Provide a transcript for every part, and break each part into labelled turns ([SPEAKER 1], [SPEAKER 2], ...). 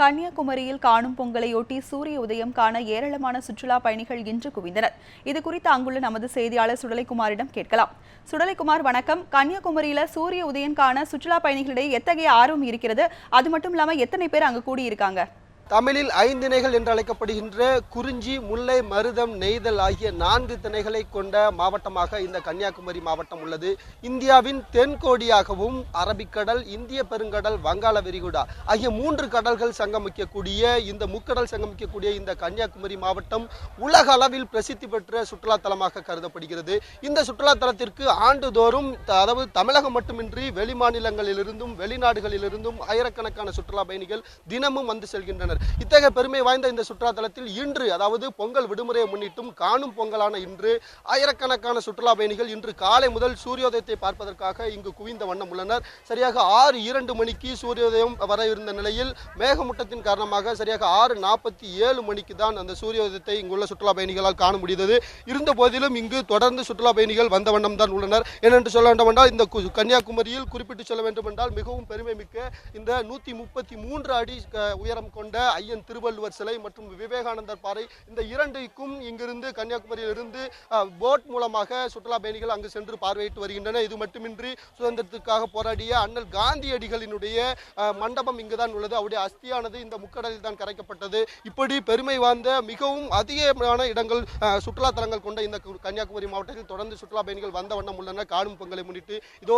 [SPEAKER 1] கன்னியாகுமரியில் காணும் பொங்கலையொட்டி சூரிய உதயம் காண ஏராளமான சுற்றுலா பயணிகள் இன்று குவிந்தனர். இது குறித்து அங்குள்ள நமது செய்தியாளர் சுடலைக்குமாரிடம் கேட்கலாம். சுடலைக்குமார் வணக்கம். கன்னியாகுமரியில சூரிய உதயம் காண சுற்றுலா பயணிகளிடையே எத்தகைய ஆர்வம் இருக்கிறது? அது மட்டும் இல்லாம எத்தனை பேர் அங்கு கூடியிருக்காங்க?
[SPEAKER 2] தமிழில் ஐந்திணைகள் என்று அழைக்கப்படுகின்ற குறிஞ்சி முல்லை மருதம் நெய்தல் ஆகிய நான்கு திணைகளை கொண்ட மாவட்டமாக இந்த கன்னியாகுமரி மாவட்டம் உள்ளது. இந்தியாவின் தென்கோடியாகவும் அரபிக்கடல் இந்திய பெருங்கடல் வங்காள விரிகுடா ஆகிய மூன்று கடல்கள் சங்கமிக்கக்கூடிய இந்த முக்கடல் சங்கமிக்கக்கூடிய இந்த கன்னியாகுமரி மாவட்டம் உலக அளவில் பிரசித்தி பெற்ற சுற்றுலா தலமாக கருதப்படுகிறது. இந்த சுற்றுலா தலத்திற்கு ஆண்டுதோறும் அதாவது தமிழகம் மட்டுமின்றி வெளிமாநிலங்களிலிருந்தும் வெளிநாடுகளிலிருந்தும் ஆயிரக்கணக்கான சுற்றுலா பயணிகள் தினமும் வந்து செல்கின்றனர். இத்தகைய பெருமை வாய்ந்த இந்த சுற்றுலாத்தலத்தில் இன்று அதாவது பொங்கல் விடுமுறையை முன்னிட்டும் காணும் பொங்கலான இன்று ஆயிரக்கணக்கான சுற்றுலா பயணிகள் இன்று காலை முதல் சூரியோதயத்தை பார்ப்பதற்காக இங்கு குவிந்த வண்ணம் உள்ளனர். சரியாக ஆறு இரண்டு மணிக்கு சூரியோதயம் வர இருந்த நிலையில் மேகமூட்டத்தின் காரணமாக சரியாக ஆறு நாற்பத்தி ஏழு மணிக்கு தான் அந்த சூரியோதயத்தை இங்குள்ள சுற்றுலா பயணிகளால் காண முடிந்தது. இருந்த போதிலும் இங்கு தொடர்ந்து சுற்றுலா பயணிகள் வந்த வண்ணம் தான் உள்ளனர். ஏனென்று சொல்ல வேண்டும் என்றால் இந்த கன்னியாகுமரியில் குறிப்பிட்டு சொல்ல வேண்டும் என்றால் மிகவும் பெருமை மிக்க இந்த நூற்றி முப்பத்தி மூன்று அடி உயரம் கொண்ட ஐயன் திருவள்ளுவர் சிலை மற்றும் விவேகானந்தர் பாறை. இந்த இரண்டுக்கும் இங்கிருந்து கன்னியாகுமரியிலிருந்து போட் மூலமாக சுற்றுலா பயணிகள் அங்கு சென்று பார்வையிட்டு வருகின்றனர். இது மட்டுமின்றி சுதந்திரத்துக்காக போராடிய அண்ணல் காந்தியடிகளினுடைய மண்டபம் இங்குதான் உள்ளது. அவருடைய அஸ்தியானது இந்த முக்கடலில் தான் கரைக்கப்பட்டது. இப்படி பெருமை வாய்ந்த மிகவும் அதிகமான இடங்கள் சுற்றுலா தலங்கள் கொண்ட இந்த கன்னியாகுமரி மாவட்டத்தில் தொடர்ந்து சுற்றுலா பயணிகள் வந்த வண்ணம் உள்ளன காணும் பொங்கலை முன்னிட்டு. இதோ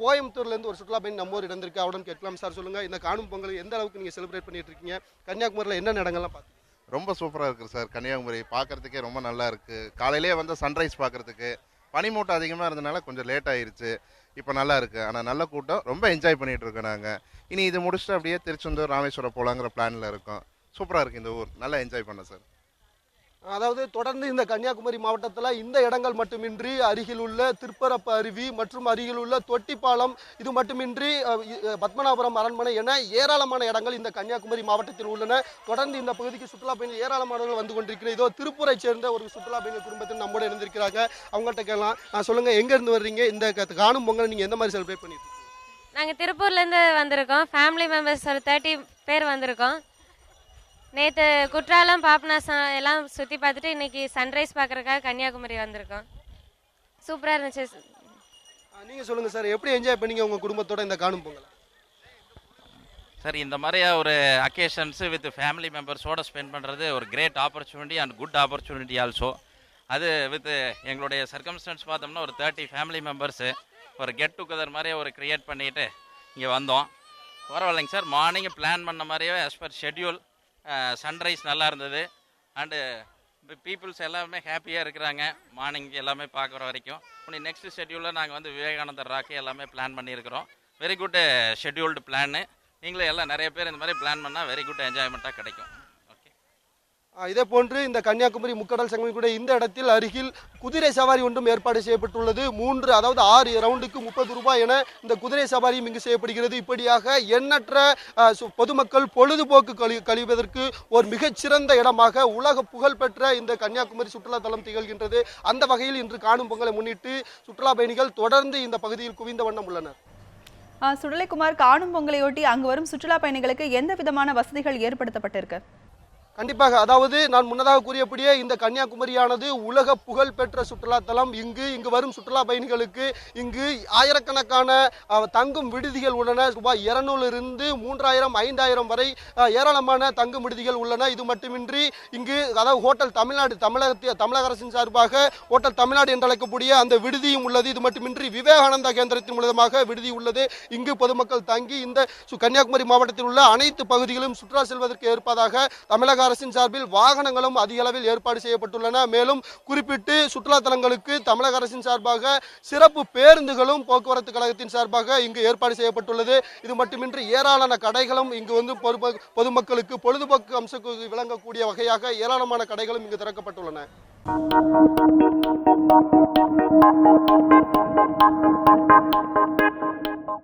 [SPEAKER 2] கோயம்புத்தூர்லேருந்து ஒரு சுற்றுலா பயணி நம்ம ஊர் இடந்திருக்கு அவடன் கேட்கலாம் சார் சொல்லுங்க. இந்த காணும் பொங்கல் எந்த அளவுக்கு நீங்க செலிப்ரேட் பண்ணிட்டு இருக்கீங்க? கன்னியாகுமரியில் என்ன இடங்கள்லாம் பார்த்து
[SPEAKER 3] ரொம்ப சூப்பராக இருக்குது சார் கன்னியாகுமரி. பார்க்கறதுக்கே ரொம்ப நல்லா இருக்குது காலையிலே வந்து சன்ரைஸ் பார்க்குறதுக்கு பனிமூட்டம் அதிகமாக இருந்தனால கொஞ்சம் லேட் ஆயிருச்சு. இப்போ நல்லா இருக்குது ஆனால் நல்ல கூட்டம். ரொம்ப என்ஜாய் பண்ணிகிட்டு இருக்கோம் நாங்கள் இனி இது முடிச்சுட்டு அப்படியே திருச்செந்தூர் ராமேஸ்வரம் போகலாங்கிற பிளானில் இருக்கோம். சூப்பராக இருக்குது இந்த ஊர். நல்லா என்ஜாய் பண்ண சார்.
[SPEAKER 2] அதாவது தொடர்ந்து இந்த கன்னியாகுமரி மாவட்டத்தில் இந்த இடங்கள் மட்டுமின்றி அருகில் உள்ள திருப்பரப்பு அருவி மற்றும் அருகில் உள்ள தொட்டிப்பாலம் இது மட்டுமின்றி பத்மநாபுரம் அரண்மனை என ஏராளமான இடங்கள் இந்த கன்னியாகுமரி மாவட்டத்தில் உள்ளன. தொடர்ந்து இந்த பகுதிக்கு சுற்றுலா பயணிகள் ஏராளமானவர்கள் வந்து கொண்டிருக்கிறது. இதோ திருப்பூரை சேர்ந்த ஒரு சுற்றுலா பயணிகள் குடும்பத்தில் நம்மோட இருந்திருக்கிறாங்க அவங்கள்ட்ட கேட்கலாம். நான் சொல்லுங்கள் எங்கேருந்து வர்றீங்க? இந்த காணும் பொங்கல் நீங்கள் எந்த மாதிரி செலிப்ரேட் பண்ணிட்டு
[SPEAKER 4] நாங்கள் திருப்பூர்லேருந்து வந்திருக்கோம். ஃபேமிலி மெம்பர்ஸ் ஒரு தேர்ட்டி பேர் வந்திருக்கோம். நேற்று குற்றாலம் பாபநாசம் எல்லாம் சுற்றி பார்த்துட்டு இன்னைக்கு சன்ரைஸ் பார்க்குறக்காக கன்னியாகுமரி வந்திருக்கோம். சூப்பராக இருந்துச்சு.
[SPEAKER 2] ஆ, நீங்க சொல்லுங்க சார். எப்படி என்ஜாய் பண்ணீங்க உங்க குடும்பத்தோட இந்த காணும் பொங்கல்?
[SPEAKER 5] சரி இந்த மாதிரி ஒரு அக்கேஷன்ஸு வித் ஃபேமிலி மெம்பர்ஸோட ஸ்பெண்ட் பண்ணுறது ஒரு great opportunity and good opportunity also அது வித் எங்களுடைய சர்க்கம்ஸ்டன்ஸ் பார்த்தோம்னா ஒரு தேர்ட்டி ஃபேமிலி மெம்பர்ஸு ஒரு கெட் டுகெதர் மாதிரியே ஒரு க்ரியேட் பண்ணிவிட்டு இங்கே வந்தோம். பரவாயில்லைங்க சார். மார்னிங் பிளான் பண்ண மாதிரியே ஆஸ் பர் ஷெட்யூல் சன்ரைஸ் நல்லா இருந்தது. அண்டு பீப்புள்ஸ் எல்லாமே ஹாப்பியாக இருக்கிறாங்க. மார்னிங் எல்லாமே பார்க்குற வரைக்கும். இப்படி நெக்ஸ்ட் ஷெட்யூலில் நாங்கள் வந்து விவேகானந்தர் ராக்கு எல்லாமே பிளான் பண்ணியிருக்கிறோம். வெரி குட் ஷெட்யூல்டு பிளான்னு நீங்களும் எல்லாம் நிறைய பேர் இந்த மாதிரி பிளான் பண்ணால் வெரி குட் என்ஜாய்மெண்ட்டாக கிடைக்கும்.
[SPEAKER 2] இதே போன்று இந்த கன்னியாகுமரி முக்கடல் சங்கம் கூட இந்த இடத்தில் அருகில் குதிரை சவாரி ஒன்றும் ஏற்பாடு செய்யப்பட்டுள்ளது. மூன்று அதாவது ஆறு ரவுண்டுக்கு முப்பது ரூபாய் என இந்த குதிரை சவாரியும் இங்கு செய்யப்படுகிறது. இப்படியாக எண்ணற்ற சு- பொதுமக்கள் பொழுதுபோக்கு கழி கழிவதற்கு ஒரு மிகச்சிறந்த இடமாக உலக புகழ்பெற்ற இந்த கன்னியாகுமரி சுற்றுலாத்தலம் திகழ்கின்றது. அந்த வகையில் இன்று காணும் பொங்கலை முன்னிட்டு சுற்றுலா பயணிகள் தொடர்ந்து இந்த பகுதியில் குவிந்த வண்ணம் உள்ளனர்.
[SPEAKER 1] சுடலைக்குமார் காணும் பொங்கலையொட்டி அங்கு வரும் சுற்றுலா பயணிகளுக்கு எந்த விதமான வசதிகள் ஏற்படுத்தப்பட்டிருக்கு?
[SPEAKER 2] கண்டிப்பாக அதாவது நான் முன்னதாக கூறியபடியே இந்த கன்னியாகுமரியானது உலக புகழ் பெற்ற சுற்றுலாத்தலம். இங்கு இங்கு வரும் சுற்றுலா பயணிகளுக்கு இங்கு ஆயிரக்கணக்கான தங்கும் விடுதிகள் உள்ளன. ரூபாய் இருநூறிலிருந்து மூன்றாயிரம் ஐந்தாயிரம் வரை ஏராளமான தங்கும் விடுதிகள் உள்ளன. இது மட்டுமின்றி இங்கு அதாவது ஹோட்டல் தமிழ்நாடு தமிழகத்திய தமிழக அரசின் சார்பாக ஹோட்டல் தமிழ்நாடு என்று அழைக்கக்கூடிய அந்த விடுதியும் உள்ளது. இது மட்டுமின்றி விவேகானந்தா கேந்திரத்தின் மூலமாக விடுதி உள்ளது. இங்கு பொதுமக்கள் தங்கி இந்த சு- கன்னியாகுமரி மாவட்டத்தில் உள்ள அனைத்து பகுதிகளும் சுற்றுலா செல்வதற்கு ஏற்பதாக தமிழக அரசின் சார்பில் வாகனங்களும் அதிக அளவில் ஏற்பாடு செய்யப்பட்டுள்ளன. மேலும் குறிப்பிட்டு சுற்றுலா தலங்களுக்கு தமிழக அரசின் சார்பாக சிறப்பு பேருந்துகளும் போக்குவரத்து கழகத்தின் சார்பாக இங்கு ஏற்பாடு செய்யப்பட்டுள்ளது. இது மட்டுமின்றி ஏராளமான கடைகளும் இங்கு வந்து பொதுமக்களுக்கு பொழுதுபோக்கு அம்சக்கு விளங்கக்கூடிய வகையாக ஏராளமான கடைகளும் இங்கு திறக்கப்பட்டுள்ளன.